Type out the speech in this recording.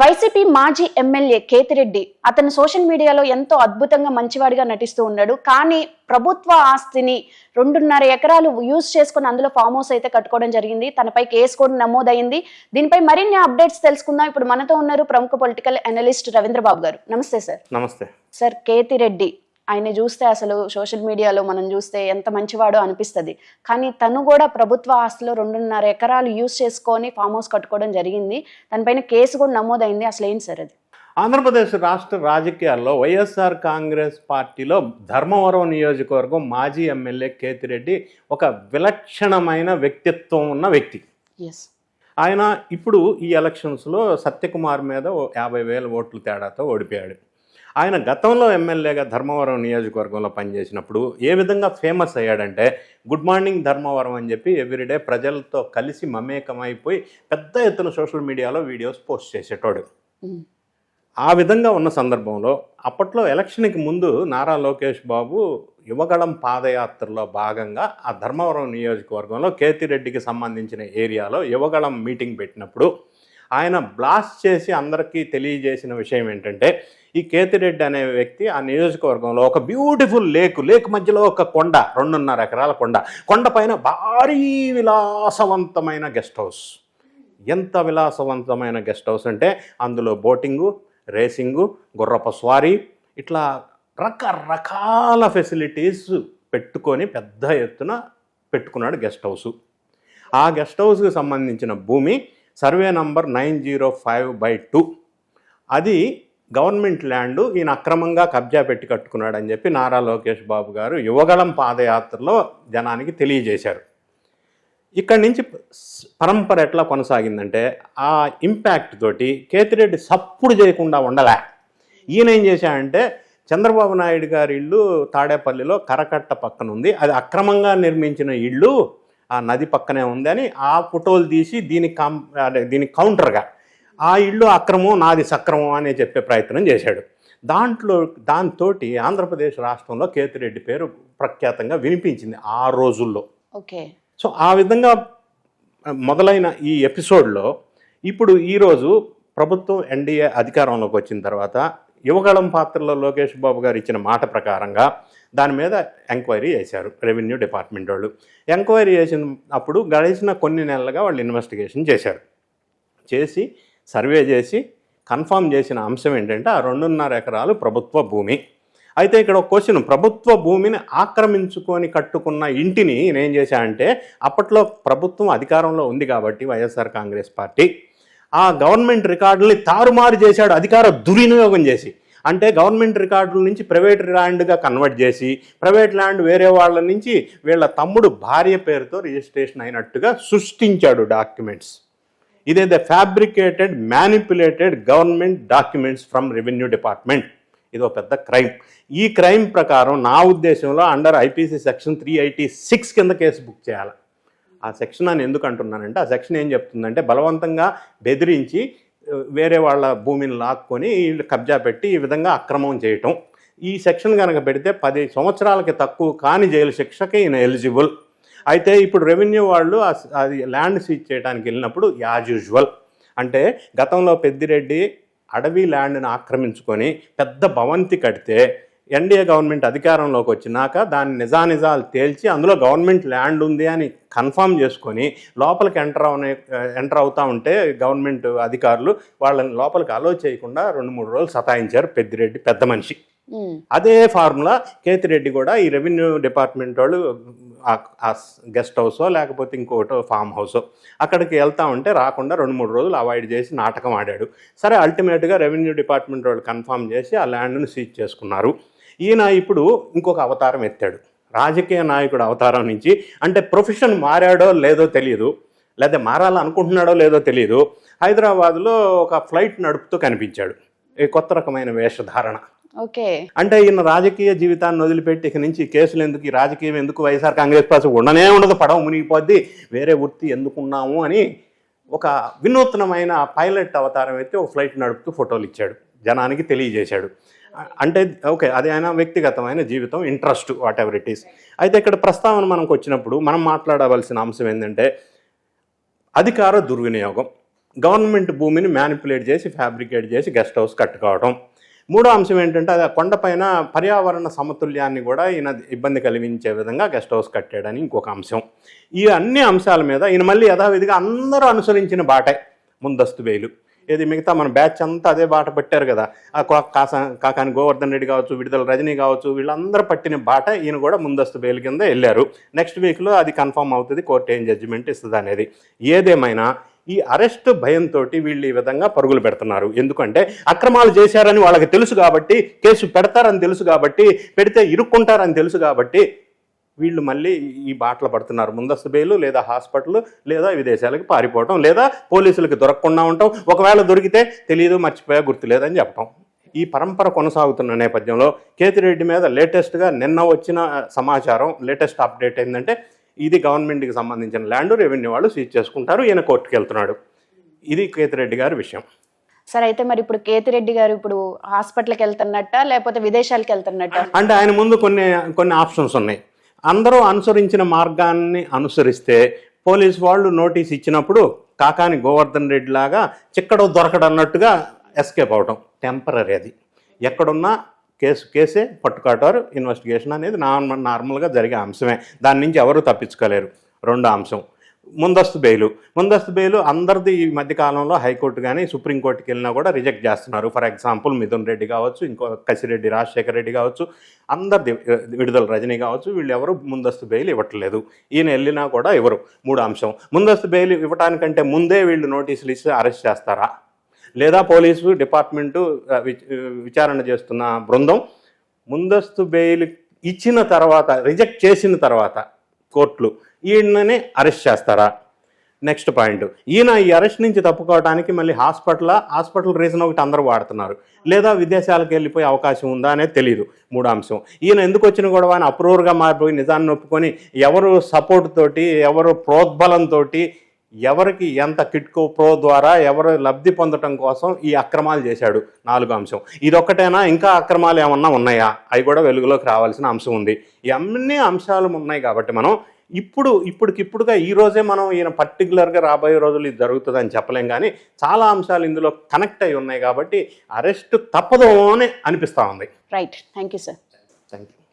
YCP మాజీ MLA Kethireddy అతను social మీడియాలో ఎంతో అద్భుతంగా మంచివాడిగా నటిస్తూ ఉన్నాడు. కానీ ప్రభుత్వ ఆస్తిని రెండున్నర ఎకరాలు యూజ్ చేసుకుని అందులో ఫామ్ హౌస్ అయితే కట్టుకోవడం జరిగింది. తనపై కేసు కూడా నమోదైంది. దీనిపై మరిన్ని అప్డేట్స్ తెలుసుకుందాం. ఇప్పుడు మనతో ఉన్నారు ప్రముఖ పొలిటికల్ అనలిస్ట్ రవీంద్ర బాబు గారు. నమస్తే సార్. నమస్తే. సార్ కేతిరెడ్డి ఆయన చూస్తే అసలు సోషల్ మీడియాలో మనం చూస్తే ఎంత మంచివాడో అనిపిస్తుంది. కానీ తను కూడా ప్రభుత్వ ఆస్తిలో రెండున్నర ఎకరాలు యూజ్ చేసుకొని ఫామ్ హౌస్ కట్టుకోవడం జరిగింది. దానిపైన కేసు కూడా నమోదైంది. అసలు ఏంటి సార్ అది? ఆంధ్రప్రదేశ్ రాష్ట్ర రాజకీయాల్లో వైఎస్ఆర్ కాంగ్రెస్ పార్టీలో ధర్మవరం నియోజకవర్గం మాజీ ఎమ్మెల్యే కేతిరెడ్డి ఒక విలక్షణమైన వ్యక్తిత్వం ఉన్న వ్యక్తి. ఎస్ ఆయన ఇప్పుడు ఈ ఎలక్షన్స్లో సత్యకుమార్ మీద యాభై వేల ఓట్ల తేడాతో ఓడిపోయాడు. ఆయన గతంలో ఎమ్మెల్యేగా ధర్మవరం నియోజకవర్గంలో పనిచేసినప్పుడు ఏ విధంగా ఫేమస్ అయ్యాడంటే గుడ్ మార్నింగ్ ధర్మవరం అని చెప్పి ఎవ్రీడే ప్రజలతో కలిసి మమేకమైపోయి పెద్ద ఎత్తున సోషల్ మీడియాలో వీడియోస్ పోస్ట్ చేసేటోడు. ఆ విధంగా ఉన్న సందర్భంలో అప్పట్లో ఎలక్షన్కి ముందు నారా లోకేష్ బాబు యువగళం పాదయాత్రలో భాగంగా ఆ ధర్మవరం నియోజకవర్గంలో కేతిరెడ్డికి సంబంధించిన ఏరియాలో యువగళం మీటింగ్ పెట్టినప్పుడు ఆయన బ్లాస్ట్ చేసి అందరికీ తెలియజేసిన విషయం ఏంటంటే ఈ కేతిరెడ్డి అనే వ్యక్తి ఆ నియోజకవర్గంలో ఒక బ్యూటిఫుల్ లేక్ లేక్ మధ్యలో ఒక కొండ రెండున్నర ఎకరాల కొండ. కొండపైన భారీ విలాసవంతమైన గెస్ట్ హౌస్ ఎంత విలాసవంతమైన గెస్ట్ హౌస్ అంటే అందులో బోటింగు రేసింగు గుర్రపు స్వారీ ఇట్లా రకరకాల ఫెసిలిటీస్ పెట్టుకొని పెద్ద ఎత్తున పెట్టుకున్నాడు గెస్ట్ హౌస్ ఆ గెస్ట్ హౌస్కి సంబంధించిన భూమి survey number nine zero five by two. అది గవర్నమెంట్ ల్యాండ్ ఈయన అక్రమంగా కబ్జా పెట్టి కట్టుకున్నాడు అని చెప్పి నారా లోకేష్ బాబు గారు యువగళం పాదయాత్రలో జనానికి తెలియజేశారు. ఇక్కడి నుంచి పరంపర ఎట్లా కొనసాగిందంటే ఆ ఇంపాక్ట్ తోటి కేతిరెడ్డి సప్పుడు చేయకుండా ఉండలే. ఈయన ఏం చేశాడంటే చంద్రబాబు నాయుడు గారి ఇల్లు తాడేపల్లిలో కరకట్ట పక్కన ఉంది అది అక్రమంగా నిర్మించిన ఇల్లు ఆ నది పక్కనే ఉంది అని ఆ ఫోటోలు తీసి దీనికి కాం దీనికి కౌంటర్గా ఆ ఇల్లు అక్రమం నాది సక్రమం అని చెప్పే ప్రయత్నం చేశాడు. దాంట్లో దాంతో ఆంధ్రప్రదేశ్ రాష్ట్రంలో కేతిరెడ్డి పేరు ప్రఖ్యాతంగా వినిపించింది ఆ రోజుల్లో. ఓకే. సో ఆ విధంగా మొదలైన ఈ ఎపిసోడ్లో ఇప్పుడు ఈరోజు ప్రభుత్వం ఎన్డీఏ అధికారంలోకి వచ్చిన తర్వాత యువగళం పాత్రలో లోకేష్ బాబు గారు ఇచ్చిన మాట ప్రకారంగా దాని మీద ఎంక్వైరీ చేశారు రెవెన్యూ డిపార్ట్మెంట్ వాళ్ళు. ఎంక్వైరీ చేసిన అప్పుడు గడిచిన కొన్ని నెలలుగా వాళ్ళు ఇన్వెస్టిగేషన్ చేశారు. చేసి సర్వే చేసి కన్ఫర్మ్ చేసిన అంశం ఏంటంటే ఆ రెండున్నర ఎకరాలు ప్రభుత్వ భూమి. అయితే ఇక్కడ ఒక క్వశ్చన్ ప్రభుత్వ భూమిని ఆక్రమించుకొని కట్టుకున్న ఇంటిని నేనేం చేశానంటే అప్పట్లో ప్రభుత్వం అధికారంలో ఉంది కాబట్టి వైఎస్ఆర్ కాంగ్రెస్ పార్టీ ఆ గవర్నమెంట్ రికార్డుల్ని తారుమారు చేశాడు అధికార దుర్వినియోగం చేసి. అంటే గవర్నమెంట్ రికార్డుల నుంచి ప్రైవేట్ ల్యాండ్గా కన్వర్ట్ చేసి ప్రైవేట్ ల్యాండ్ వేరే వాళ్ళ నుంచి వీళ్ళ తమ్ముడు భార్య పేరుతో రిజిస్ట్రేషన్ అయినట్టుగా సృష్టించాడు డాక్యుమెంట్స్. ఇదే the fabricated manipulated government documents from revenue department. ఇది ఒక పెద్ద క్రైమ్. ఈ క్రైమ్ ప్రకారం నా ఉద్దేశంలో under IPC section three eighty six కింద కేసు బుక్ చేయాలి. ఆ సెక్షన్ అని ఎందుకు అంటున్నానంటే ఆ సెక్షన్ ఏం చెప్తుందంటే బలవంతంగా బెదిరించి వేరే వాళ్ళ భూమిని లాక్కొని వీళ్ళు కబ్జా పెట్టి ఈ విధంగా అక్రమం చేయటం. ఈ సెక్షన్ కనుక పెడితే పది సంవత్సరాలకి తక్కువ కాని జైలు శిక్షకి ఈయన ఎలిజిబుల్. అయితే ఇప్పుడు రెవెన్యూ వాళ్ళు అది ల్యాండ్ సీజ్ చేయడానికి వెళ్ళినప్పుడు యాజ్ యూజువల్. అంటే గతంలో పెద్దిరెడ్డి అడవి ల్యాండ్ని ఆక్రమించుకొని పెద్ద భవంతి కడితే ఎన్డీఏ గవర్నమెంట్ అధికారంలోకి వచ్చినాక దాని నిజానిజాలు తేల్చి అందులో గవర్నమెంట్ ల్యాండ్ ఉంది అని కన్ఫర్మ్ చేసుకొని లోపలికి ఎంటర్ అవనే ఎంటర్ అవుతా ఉంటే గవర్నమెంట్ అధికారులు వాళ్ళని లోపలికి అలో చేయకుండా రెండు మూడు రోజులు సతాయించారు పెద్దిరెడ్డి పెద్ద మనిషి. అదే ఫార్ములా కేతిరెడ్డి కూడా ఈ రెవెన్యూ డిపార్ట్మెంట్ వాళ్ళు ఆ గెస్ట్ హౌసో లేకపోతే ఇంకోటో ఫామ్ హౌసో అక్కడికి వెళ్తా ఉంటే రాకుండా రెండు మూడు రోజులు అవాయిడ్ చేసి నాటకం ఆడాడు. సరే అల్టిమేట్గా రెవెన్యూ డిపార్ట్మెంట్ వాళ్ళు కన్ఫర్మ్ చేసి ఆ ల్యాండ్ను సీజ్ చేసుకున్నారు. ఈయన ఇప్పుడు ఇంకొక అవతారం ఎత్తాడు. రాజకీయ నాయకుడు అవతారం నుంచి. అంటే ప్రొఫెషన్ మారాడో లేదో తెలియదు లేదా మారాలనుకుంటున్నాడో లేదో తెలియదు హైదరాబాద్లో ఒక ఫ్లైట్ నడుపుతూ కనిపించాడు. ఈ కొత్త రకమైన వేషధారణ. ఓకే. అంటే ఈయన రాజకీయ జీవితాన్ని వదిలిపెట్టి ఇక నుంచి కేసులు ఎందుకు ఈ రాజకీయం ఎందుకు వైఎస్ఆర్ కాంగ్రెస్ పార్టీ ఉండనే ఉండదు పడవ మునిగిపోద్ది వేరే వృత్తి ఎందుకున్నాము అని ఒక వినూత్నమైన పైలట్ అవతారం అయితే ఒక ఫ్లైట్ నడుపుతూ ఫోటోలు ఇచ్చాడు. జనానికి తెలియజేశాడు. అంటే ఓకే అది ఆయన వ్యక్తిగతమైన జీవితం interest whatever it is అయితే ఇక్కడ ప్రస్తావన మనకు వచ్చినప్పుడు మనం మాట్లాడవలసిన అంశం ఏంటంటే అధికార దుర్వినియోగం. గవర్నమెంట్ భూమిని మ్యానిపులేట్ చేసి ఫ్యాబ్రికేట్ చేసి గెస్ట్ హౌస్ కట్టుకోవడం మూడో అంశం ఏంటంటే అది ఆ కొండపైన పర్యావరణ సమతుల్యాన్ని కూడా ఈయన ఇబ్బంది కలిగించే విధంగా గెస్ట్ హౌస్ కట్టాడని ఇంకొక అంశం. ఈ అన్ని అంశాల మీద ఈయన మళ్ళీ యథావిధిగా అందరూ అనుసరించిన బాటే ముందస్తు వేలు ఇది మిగతా మన బ్యాచ్ అంతా అదే బాట పట్టారు కదా. ఆ కా- కాసా కాకాని గోవర్ధన్ రెడ్డి కావచ్చు విడుదల రజనీ కావచ్చు వీళ్ళందరూ పట్టిన బాట ఈయన కూడా ముందస్తు బెయిల్ కింద వెళ్ళారు. నెక్స్ట్ వీక్లో అది కన్ఫర్మ్ అవుతుంది కోర్టు ఏం జడ్జిమెంట్ ఇస్తుంది అనేది. ఏదేమైనా ఈ అరెస్ట్ భయంతో వీళ్ళు ఈ విధంగా పరుగులు పెడుతున్నారు. ఎందుకంటే అక్రమాలు చేశారని వాళ్ళకి తెలుసు కాబట్టి కేసు పెడతారని తెలుసు కాబట్టి పెడితే ఇరుక్కుంటారని తెలుసు కాబట్టి వీళ్ళు మళ్ళీ ఈ బాటలు పడుతున్నారు. ముందస్తు బెయిలు లేదా హాస్పిటల్ లేదా విదేశాలకు పారిపోవటం లేదా పోలీసులకు దొరకకుండా ఉండటం. ఒకవేళ దొరికితే తెలియదు మర్చిపోయా గుర్తులేదని చెప్పటం. ఈ పరంపర కొనసాగుతున్న నేపథ్యంలో కేతిరెడ్డి మీద లేటెస్ట్గా నిన్న వచ్చిన సమాచారం లేటెస్ట్ అప్డేట్ ఏంటంటే ఇది గవర్నమెంట్కి సంబంధించిన ల్యాండ్ రెవెన్యూ వాళ్ళు సీజ్ చేసుకుంటారు. ఈయన కోర్టుకు వెళ్తున్నాడు ఇది కేతిరెడ్డి గారి విషయం. సరే అయితే మరి ఇప్పుడు కేతిరెడ్డి గారు ఇప్పుడు హాస్పిటల్కి వెళ్తున్నట్ట లేకపోతే విదేశాలకు వెళ్తున్నట్ట? అంటే ఆయన ముందు కొన్ని కొన్ని ఆప్షన్స్ ఉన్నాయి. అందరూ అనుసరించిన మార్గాన్ని అనుసరిస్తే పోలీస్ వాళ్ళు నోటీస్ ఇచ్చినప్పుడు కాకాని గోవర్ధన్ రెడ్డి లాగా చిక్కడో దొరకడన్నట్టుగా ఎస్కేప్ అవటం టెంపరీ అది. ఎక్కడున్నా కేసు కేసే పట్టుకాటారు ఇన్వెస్టిగేషన్ అనేది నార్మల్ నార్మల్గా జరిగే అంశమే. దాని నుంచి ఎవరు తప్పించుకోలేరు. రెండో అంశం ముందస్తు బెయిలు. ముందస్తు బెయిలు అందరిది ఈ మధ్య కాలంలో హైకోర్టు కానీ సుప్రీంకోర్టుకి వెళ్ళినా కూడా రిజెక్ట్ చేస్తున్నారు. ఫర్ ఎగ్జాంపుల్ మిథున్ రెడ్డి కావచ్చు ఇంకో కసిరెడ్డి రాజశేఖర రెడ్డి కావచ్చు అందరిది విడుదల రజనీ కావచ్చు వీళ్ళు ఎవరు ముందస్తు బెయిల్ ఇవ్వట్లేదు. ఈయన వెళ్ళినా కూడా ఇవ్వరు. మూడు అంశం. ముందస్తు బెయిల్ ఇవ్వటానికంటే ముందే వీళ్ళు నోటీసులు ఇచ్చి అరెస్ట్ చేస్తారా? లేదా పోలీసు డిపార్ట్మెంటు విచారణ చేస్తున్న బృందం ముందస్తు బెయిల్ ఇచ్చిన తర్వాత రిజెక్ట్ చేసిన తర్వాత కోర్టులు. ఈయననే అరెస్ట్ చేస్తారా? Next point. ఈయన ఈ అరెస్ట్ నుంచి తప్పుకోవడానికి మళ్ళీ హాస్పిటల్ హాస్పిటల్ రీజన్ ఒకటి అందరూ వాడుతున్నారు. లేదా విదేశాలకు వెళ్ళిపోయే అవకాశం ఉందా అనేది తెలియదు మూడో అంశం. ఈయన ఎందుకు వచ్చిన గొడవ అని అప్రూవర్గా మారిపోయి నిజాన్ని ఒప్పుకొని ఎవరు సపోర్ట్ తోటి ఎవరు ప్రోద్బలంతో ఎవరికి ఎంత కిట్కో ప్రో ద్వారా ఎవరు లబ్ధి పొందటం కోసం ఈ అక్రమాలు చేశాడు. నాలుగో అంశం. ఇదొక్కటేనా? ఇంకా అక్రమాలు ఏమన్నా ఉన్నాయా? అవి కూడా వెలుగులోకి రావాల్సిన అంశం ఉంది. ఈ అన్ని అంశాలు ఉన్నాయి కాబట్టి మనం ఇప్పుడు ఇప్పటికిప్పుడుగా ఈ రోజే మనం ఈయన పర్టికులర్గా రాబోయే రోజులు ఇది జరుగుతుందని చెప్పలేం కానీ చాలా అంశాలు ఇందులో కనెక్ట్ అయి ఉన్నాయి కాబట్టి అరెస్ట్ తప్పదు అని అనిపిస్తూ ఉంది. Right thank you sir thank you